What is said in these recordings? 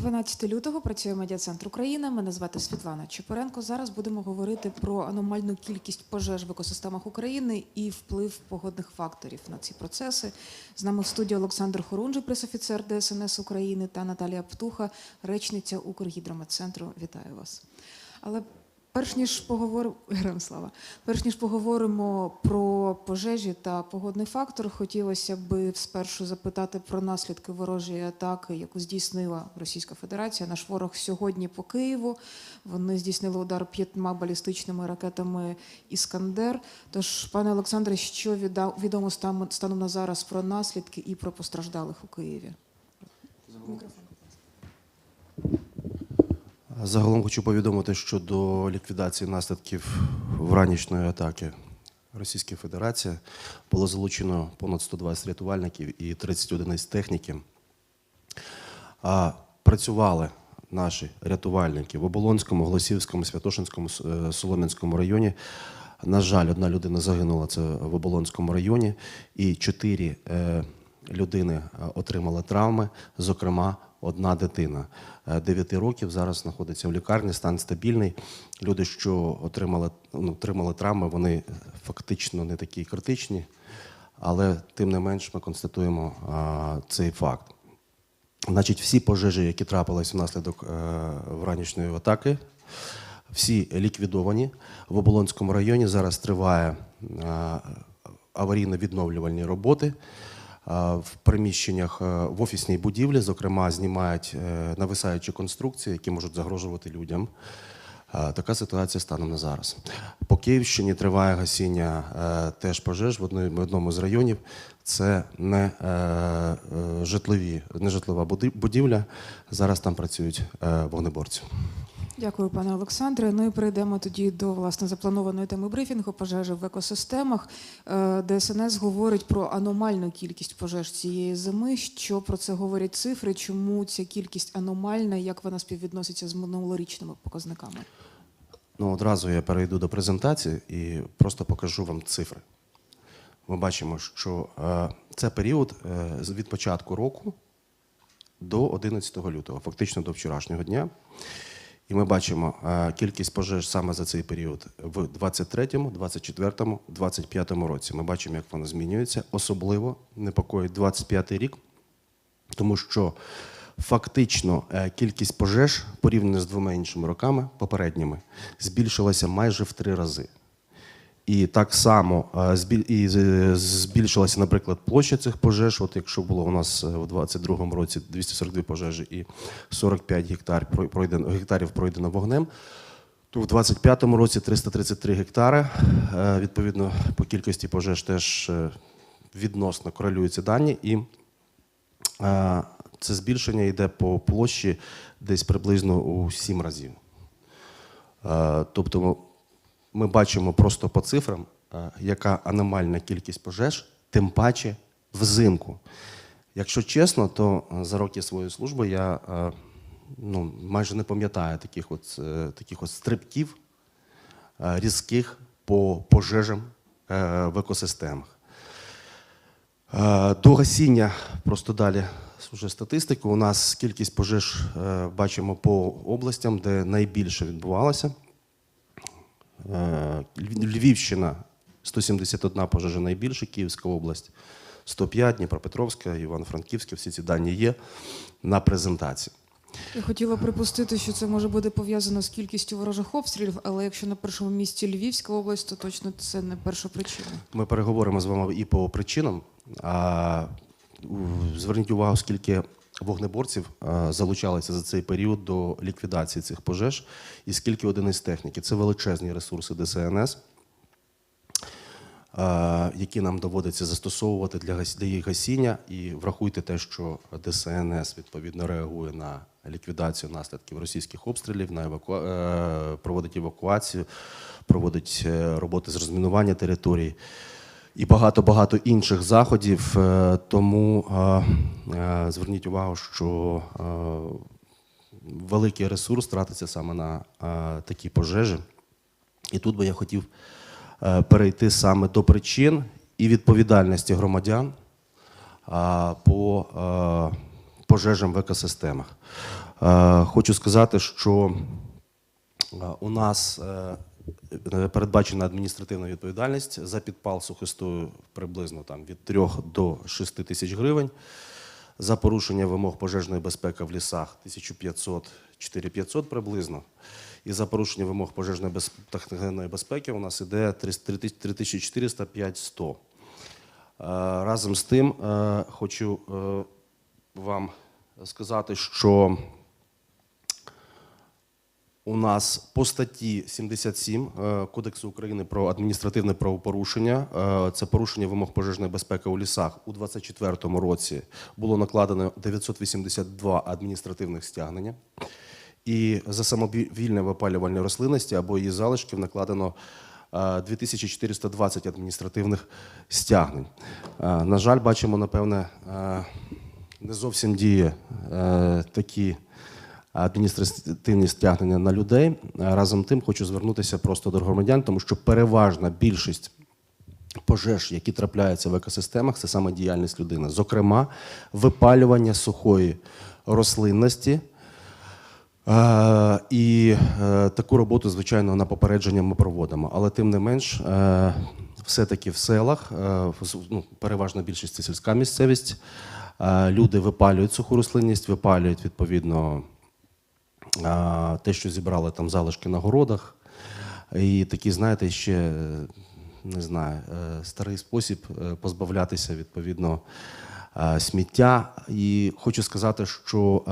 12 лютого працює медіа-центр України. Мене звати Світлана Чепуренко. Зараз будемо говорити про аномальну кількість пожеж в екосистемах України і вплив погодних факторів на ці процеси. З нами в студії Олександр Хорунжий, пресофіцер ДСНС України, та Наталія Птуха, речниця Укргідрометцентру. Вітаю вас. Але Перш ніж поговоримо Героям перш ніж поговоримо про пожежі та погодний фактор, хотілося б спершу запитати про наслідки ворожої атаки, яку здійснила Російська Федерація. Наш ворог сьогодні по Києву. Вони здійснили удар п'ятьма балістичними ракетами Іскандер. Тож, пане Олександре, що відомо стан- станом на зараз про наслідки і про постраждалих у Києві? Загалом хочу повідомити щодо ліквідації наслідків вранішньої атаки Російської Федерації було залучено понад 120 рятувальників і 30 одиниць техніки. Працювали наші рятувальники в Оболонському, Голосівському, Святошинському, е, Солом'янському районі. На жаль, одна людина загинула це в Оболонському районі, і чотири е, людини е, отримали травми, зокрема, одна дитина 9 років зараз знаходиться в лікарні, стан стабільний. Люди, що отримали, ну, отримали травми, вони фактично не такі критичні, але тим не менш ми констатуємо а, цей факт. Значить, всі пожежі, які трапились внаслідок е, вранішньої атаки, всі ліквідовані. В Оболонському районі зараз триває е, аварійно-відновлювальні роботи. В приміщеннях е, в офісній будівлі, зокрема, знімають е, нависаючі конструкції, які можуть загрожувати людям. Така ситуація станом на зараз. По Київщині триває гасіння е, теж пожеж в одному- з районів. Це не житлові, не житлова будівля. Зараз там працюють вогнеборці. Дякую, пане Олександре. Ну і перейдемо тоді до власне запланованої теми брифінгу пожежі в екосистемах. Е, ДСНС говорить про аномальну кількість пожеж цієї зими. Що про це говорять цифри? Чому ця кількість аномальна? Як вона співвідноситься з минулорічними показниками? Ну, одразу я перейду до презентації і просто покажу вам цифри. Ми бачимо, що е, це період е, від початку року до 11 лютого, фактично до вчорашнього дня. І ми бачимо е, кількість пожеж саме за цей період в 23-му, 24-му, 25-му році. Ми бачимо, як воно змінюється. Особливо непокоїть 25-й рік, тому що фактично е, кількість пожеж порівняно з двома іншими роками попередніми збільшилася майже в три рази. І так само е, збільшилася, наприклад, площа цих пожеж. От якщо було у нас е, в 22-му році 242 пожежі і 45 гектар пройдено, гектарів пройдено вогнем, то в 25-му році 333 гектари. Е, Відповідно, по кількості пожеж теж відносно корелюються дані. І це збільшення йде по площі десь приблизно у 7 разів. Тобто ми- бачимо просто по цифрам, е, яка аномальна кількість пожеж, тим паче взимку. Якщо чесно, то е, за роки своєї служби я е, ну, майже не пам'ятаю таких от, таких от стрибків різких по пожежам в екосистемах. До гасіння, просто далі вже статистику. У нас кількість пожеж бачимо по областям, де найбільше відбувалося. Е, Львів- Львівщина 171 пожежа найбільше, Київська область 105, Дніпропетровська, Івано-Франківська. Всі ці дані є на презентації. Я хотіла припустити, що це може бути пов'язано з кількістю ворожих обстрілів, але якщо на першому місці Львівська область, то точно це не перша причина. Ми переговоримо з вами і по причинам. А, зверніть увагу, скільки вогнеборців залучалися за цей період до ліквідації цих пожеж, і скільки одиниць техніки. Це величезні ресурси ДСНС, які нам доводиться застосовувати для, їх гасіння. І врахуйте те, що ДСНС відповідно реагує на ліквідацію наслідків російських обстрілів, на еваку... е, проводить евакуацію, проводить е, роботи з розмінування територій і багато-багато інших заходів. Е, Тому е, е, зверніть увагу, що великий ресурс тратиться саме на такі пожежі. І тут би я хотів перейти саме до причин і відповідальності громадян по, пожежам в екосистемах. Хочу сказати, що у нас передбачена адміністративна відповідальність за підпал сухостою приблизно там, від 3 до 6 тисяч гривень. За порушення вимог пожежної безпеки в лісах 1500 4500 приблизно. І за порушення вимог пожежної техногенної безпеки у нас іде 3400 5100. Е, Разом з тим е, хочу е, вам сказати, що у нас по статті 77 е, Кодексу України про адміністративне правопорушення, е, це порушення вимог пожежної безпеки у лісах. У 2024 році було накладено 982 адміністративних стягнення. І за самовільне випалювання рослинності або її залишків накладено е, 2420 адміністративних стягнень. Е, На жаль, бачимо, напевне, е, не зовсім діє е, такі адміністративні стягнення на людей. Разом тим хочу звернутися просто до громадян, тому що переважна більшість пожеж, які трапляються в екосистемах, це саме діяльність людини. Зокрема, випалювання сухої рослинності. І е, таку роботу, звичайно, на попередження ми проводимо. Але тим не менш, е, все-таки в селах, е, ну, переважна більшість це сільська місцевість, люди випалюють суху рослинність, випалюють відповідно те, що зібрали там залишки на городах. І такі, знаєте, ще не знаю, е, старий спосіб е, позбавлятися відповідно е, сміття. І хочу сказати, що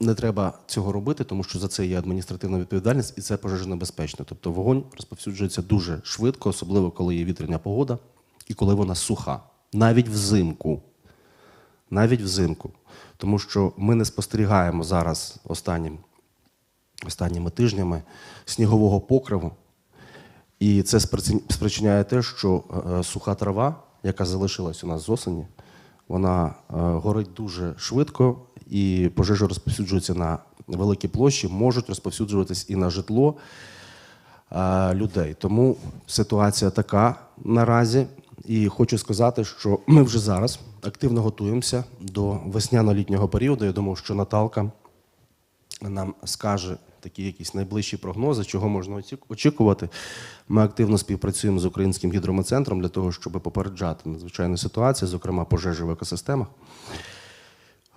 не треба цього робити, тому що за це є адміністративна відповідальність і це пожежонебезпечно. Тобто вогонь розповсюджується дуже швидко, особливо коли є вітряна погода і коли вона суха, навіть взимку. Навіть взимку. Тому що ми не спостерігаємо зараз останнім, останніми тижнями снігового покриву. І це спричиняє те, що е, суха трава, яка залишилась у нас з осені, вона е, горить дуже швидко, і пожежі розповсюджуються на великі площі, можуть розповсюджуватись і на житло е, людей. Тому ситуація така наразі. І хочу сказати, що ми вже зараз активно готуємося до весняно-літнього періоду. Я думаю, що Наталка нам скаже такі якісь найближчі прогнози, чого можна очікувати. Ми активно співпрацюємо з українським гідрометцентром для того, щоб попереджати надзвичайну ситуацію, зокрема пожежі в екосистемах.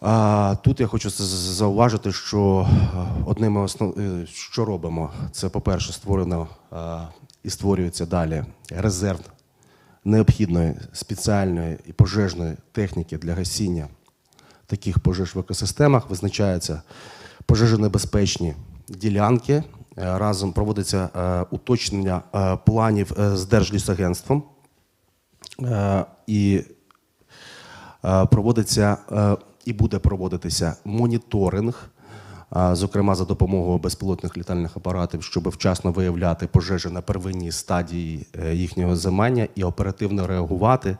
А, тут я хочу зауважити, що е, одним із основ... е, що робимо, це, по-перше, створено е, і створюється далі резерв необхідної спеціальної і пожежної техніки для гасіння таких пожеж в екосистемах. Визначаються пожежонебезпечні ділянки. Е, Разом проводиться е, уточнення е, планів з Держлісагентством. І проводиться і буде проводитися моніторинг, зокрема за допомогою безпілотних літальних апаратів, щоб вчасно виявляти пожежі на первинній стадії е, їхнього замання і оперативно реагувати.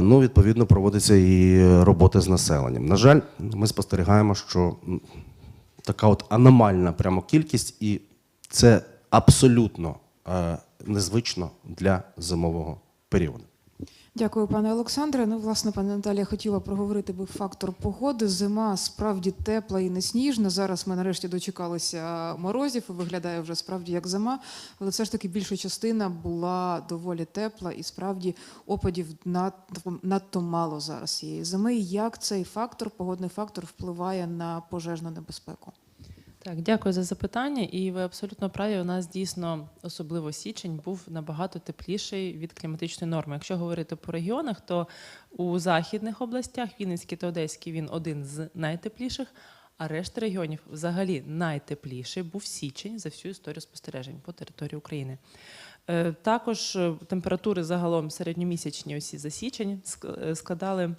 Ну, відповідно, проводиться і робота з населенням. На жаль, ми спостерігаємо, що така от аномальна прямо кількість, і це абсолютно е, незвично для зимового періоду. Дякую, пане Олександре. Ну, власне, пане Наталія, хотіла проговорити би фактор погоди. Зима справді тепла і не сніжна. Зараз ми нарешті дочекалися морозів і виглядає вже справді як зима. Але все ж таки більша частина була доволі тепла і справді опадів надто, надто мало зараз цієї зими. Як цей фактор, погодний фактор, впливає на пожежну небезпеку? Так, дякую за запитання. І ви абсолютно праві. У нас дійсно, особливо січень, був набагато тепліший від кліматичної норми. Якщо говорити по регіонах, то у західних областях Вінницький та Одеський він один з найтепліших. А решта регіонів взагалі найтепліший був січень за всю історію спостережень по території України. Е, Також е, температури загалом середньомісячні осі за січень е, складали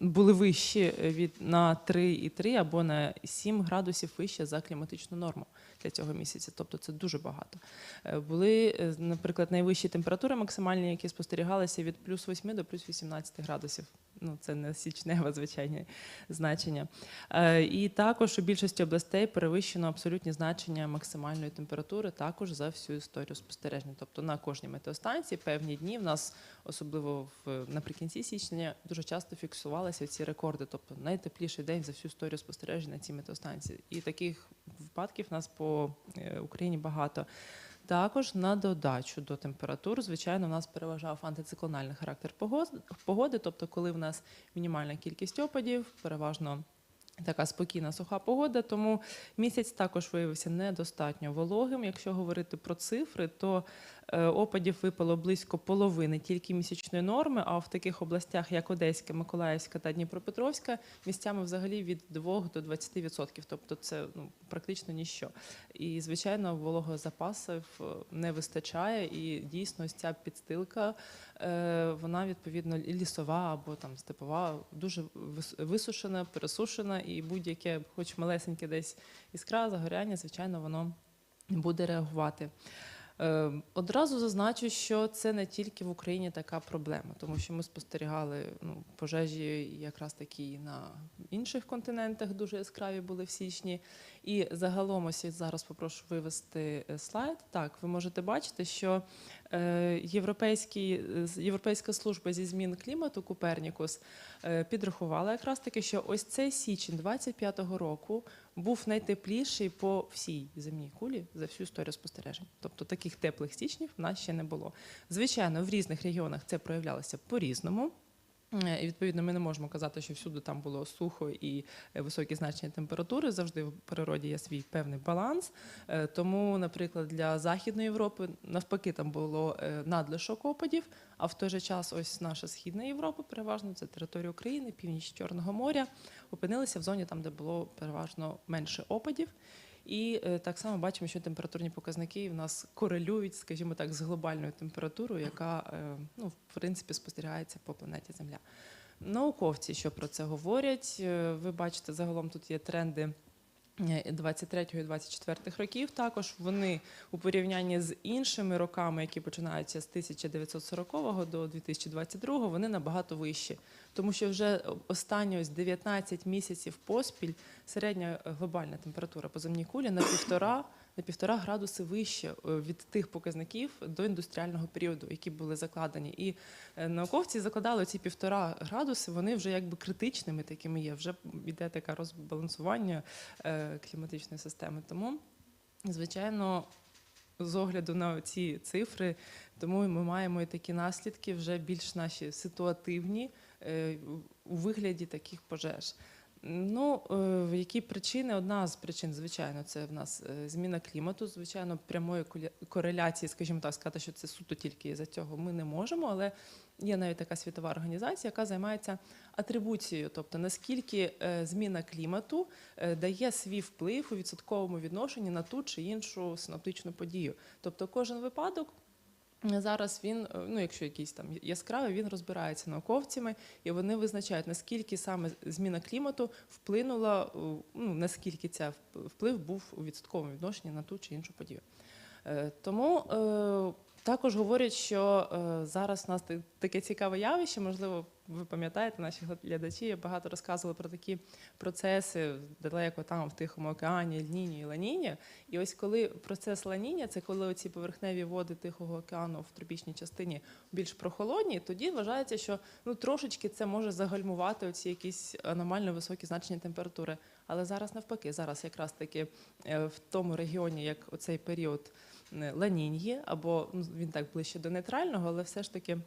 були вищі від на 3,3 або на 7 градусів вище за кліматичну норму. для цього місяця. Тобто це дуже багато. Е, Були, е, наприклад, найвищі температури максимальні, які спостерігалися від плюс 8 до плюс 18 градусів. Ну, це не січневе звичайне значення. Е, І також у більшості областей перевищено абсолютні значення максимальної температури також за всю історію спостереження. Тобто на кожній метеостанції певні дні в нас, особливо в наприкінці січня, дуже часто фіксувалися ці рекорди, тобто найтепліший день за всю історію спостереження на цій метеостанції. І таких випадків в нас по е, Україні багато. Також на додачу до температур, звичайно, в нас переважав антициклональний характер погод- погоди, тобто, коли в нас мінімальна кількість опадів, переважно така спокійна суха погода. Тому місяць також виявився недостатньо вологим. Якщо говорити про цифри, то опадів випало близько половини тільки місячної норми. А в таких областях, як Одеська, Миколаївська та Дніпропетровська, місцями взагалі від 2 до 20%. Тобто це ну, практично ніщо. І, звичайно, вологого запасів е, не вистачає, і дійсно ця підстилка, е, вона відповідно лісова або там степова, дуже вис- висушена, пересушена, і будь-яке, хоч малесеньке десь іскра, загоряння, звичайно, воно буде реагувати. Е, Одразу зазначу, що це не тільки в Україні така проблема, тому що ми спостерігали ну, пожежі якраз такі на інших континентах дуже яскраві були в січні. І загалом, ось я зараз попрошу вивести е, слайд. Так, ви можете бачити, що е, е, Європейська служба зі змін клімату Купернікус підрахувала якраз таки, що ось цей січень 25-го року був найтепліший по всій земній кулі за всю історію спостережень. Тобто таких теплих січнів в нас ще не було. Звичайно, в різних регіонах це проявлялося по-різному. Е, І відповідно ми не можемо казати, що всюди там було сухо і е, високі значення температури. Завжди в природі є свій певний баланс. Е, Тому, наприклад, для Західної Європи навпаки там було е, надлишок опадів. А в той же час, ось наша східна Європа, переважно це територія України, північ Чорного моря, опинилися в зоні там, де було переважно менше опадів. І е, так само бачимо, що температурні показники в нас корелюють, скажімо так, з глобальною температурою, яка е, ну, в принципі спостерігається по планеті Земля. Науковці, що про це говорять, е, ви бачите, загалом тут є тренди. 23 і 24 років. Також вони у порівнянні з іншими роками, які починаються з 1940 до 2022, вони набагато вищі, тому що вже останні ось 19 місяців поспіль середня е, глобальна температура по земній кулі на півтора на півтора градуси вище е, від тих показників до індустріального періоду, які були закладені. І е, науковці закладали ці півтора градуси, вони вже якби критичними такими є. Вже йде таке розбалансування е, кліматичної системи. Тому, звичайно, з огляду на ці цифри, тому ми маємо і такі наслідки вже більш наші ситуативні у вигляді таких пожеж. Ну, е, які причини? Одна з причин, звичайно, це в нас е, зміна клімату. Звичайно, прямої кореляції, скажімо так, сказати, що це суто тільки за цього ми не можемо, але є навіть така світова організація, яка займається атрибуцією, тобто наскільки е, зміна клімату дає свій вплив у відсотковому відношенні на ту чи іншу синоптичну подію. Тобто кожен випадок. Зараз він, е, ну якщо якийсь там яскравий, він розбирається науковцями, і вони визначають, наскільки саме зміна клімату вплинула, е, ну наскільки ця вплив був у відсотковому відношенні на ту чи іншу подію. Е, Тому також говорять, що зараз у нас та- таке цікаве явище, можливо, ви пам'ятаєте, наші глядачі багато розказували про такі процеси далеко там, в Тихому океані, Льніні і Ланіні. І ось коли процес Ланіння, це коли оці поверхневі води Тихого океану в тропічній частині більш прохолодні, тоді вважається, що ну трошечки це може загальмувати оці якісь аномально високі значення температури. Але зараз навпаки, зараз якраз таки е, в тому регіоні, як оцей період е, Ланіньї, або ну, він так ближче до нейтрального, але все ж таки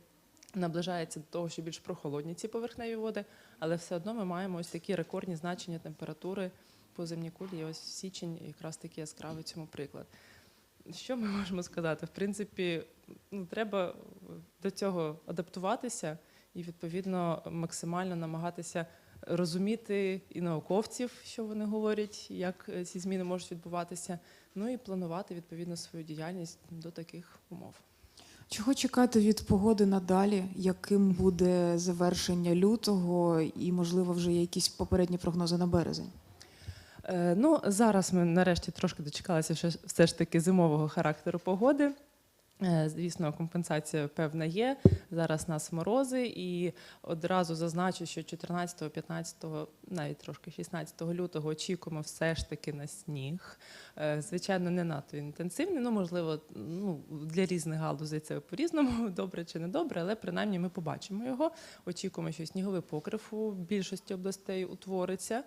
наближається до того, що більш прохолодні ці поверхневі води, але все одно ми маємо ось такі рекордні значення температури по земній кулі. І ось січень якраз таки яскравий цьому приклад. Що ми можемо сказати? В принципі, ну, треба до цього адаптуватися і відповідно максимально намагатися розуміти і науковців, що вони говорять, як е, ці зміни можуть відбуватися, ну і планувати відповідно свою діяльність до таких умов. Чого чекати від погоди надалі? Яким буде завершення лютого, і можливо вже є якісь попередні прогнози на березень? Е, Ну, зараз ми нарешті трошки дочекалися все- все ж таки зимового характеру погоди. Е, Звісно, компенсація певна є. Зараз нас морози, і одразу зазначу, що 14, 15, навіть трошки 16 лютого очікуємо все ж таки на сніг. Е, Звичайно, не надто інтенсивний. Ну, можливо, ну для різних галузей це по-різному, добре чи не добре, але принаймні ми побачимо його. Очікуємо, що сніговий покрив у більшості областей утвориться.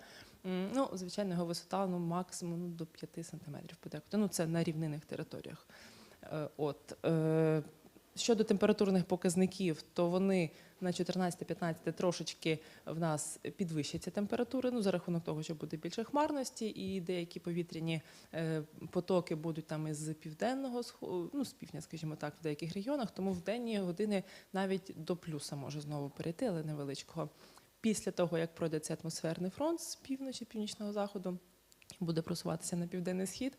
Ну, звичайно, його висота ну, максимум ну, до 5 сантиметрів подекуди. Ну, це на рівнинних територіях. Е, От. е, Щодо температурних показників, то вони на 14-15 трошечки в нас підвищаться температури, ну, за рахунок того, що буде більше хмарності, і деякі повітряні е, потоки будуть там із південного ну, з півдня, скажімо так, в деяких регіонах, тому в денні години навіть до плюса може знову перейти, але невеличкого. Після того, як пройде цей атмосферний фронт з півночі, північного заходу, буде просуватися на південний схід,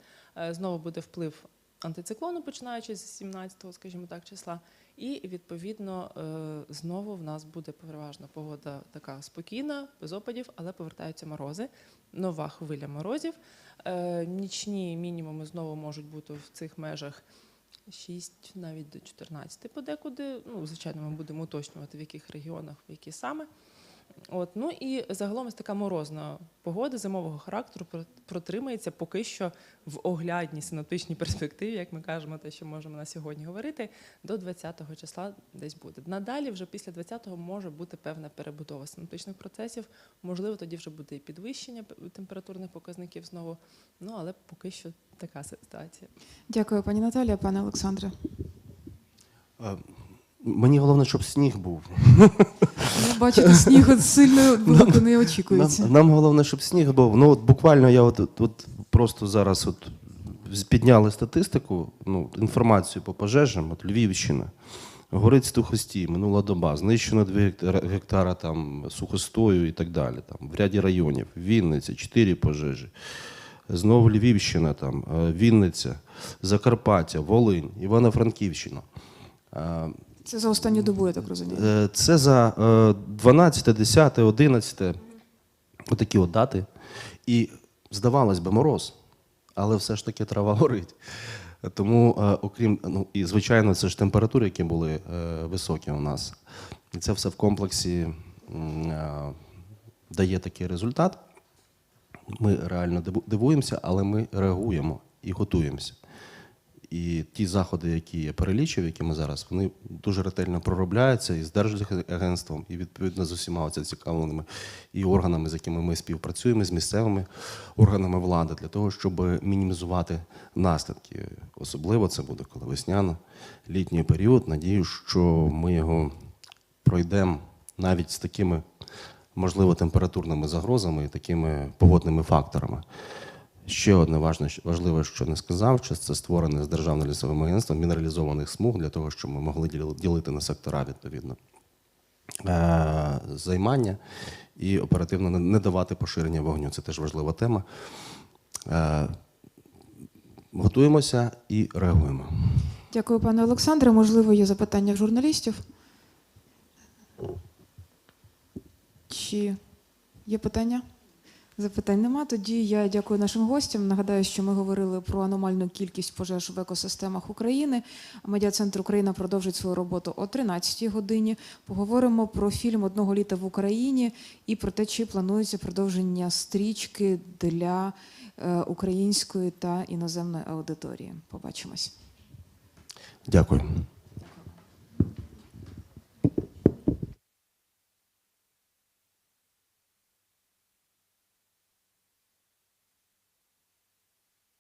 знову буде вплив антициклону, починаючи з 17-го, скажімо так, числа. І відповідно е, знову в нас буде переважно погода така спокійна, без опадів, але повертаються морози. Нова хвиля морозів. Е, Нічні мінімуми знову можуть бути в цих межах 6, навіть до 14 подекуди. Ну, звичайно, ми будемо уточнювати, в яких регіонах, в які саме. От, ну і загалом ось така морозна погода зимового характеру про- протримається поки що в оглядній синоптичній перспективі, як ми кажемо, те, що можемо на сьогодні говорити, до 20-го числа десь буде. Надалі, вже після 20-го може бути певна перебудова синоптичних процесів. Можливо, тоді вже буде і підвищення температурних показників знову. Ну але поки що така ситуація. Дякую, пані Наталія, пане Олександре. Е, Мені головне, щоб сніг був. Ну, бачите, снігу сильно велико не очікується. Нам, нам головне, щоб сніг був. Ну, от буквально я от, от, от просто зараз от підняли статистику, ну, інформацію по пожежам, от Львівщина. Горить Стухостій, минула доба, знищено 2 гектара, там, сухостою і так далі. Там, в ряді районів. Вінниця, 4 пожежі. Знову Львівщина, там, е, Вінниця, Закарпаття, Волинь, Івано-Франківщина. Це за останню добу, я так розумію. Е, Це за е, 12, 10, 11, отакі от дати. І здавалось би, мороз, але все ж таки трава горить. Тому, е, окрім, ну і звичайно, це ж температури, які були е, високі у нас. І це все в комплексі дає такий результат. Ми реально диву- дивуємося, але ми реагуємо і готуємося. І ті заходи, які я перелічив, які ми зараз, вони дуже ретельно проробляються і з Держагентством, і відповідно з усіма зацікавленими і органами, з якими ми співпрацюємо, з місцевими органами влади, для того, щоб мінімізувати наслідки. Особливо це буде коли весняно, літній період. Надію, що ми його пройдемо навіть з такими, можливо, температурними загрозами і такими погодними факторами. Ще одне важливе, що не сказав, що це створене з Державним лісовим агентством мінералізованих смуг для того, щоб ми могли ділити на сектора відповідно е, займання і оперативно не- не давати поширення вогню. Це теж важлива тема. Е, Готуємося і реагуємо. Дякую, пане Олександре. Можливо, є запитання в журналістів? Чи є питання? Запитань нема. Тоді я дякую нашим гостям. Нагадаю, що ми говорили про аномальну кількість пожеж в екосистемах України. Медіа-центр Україна продовжить свою роботу о 13-й годині. Поговоримо про фільм Одного літа в Україні і про те, чи планується продовження стрічки для е, української та іноземної аудиторії. Побачимось. Дякую.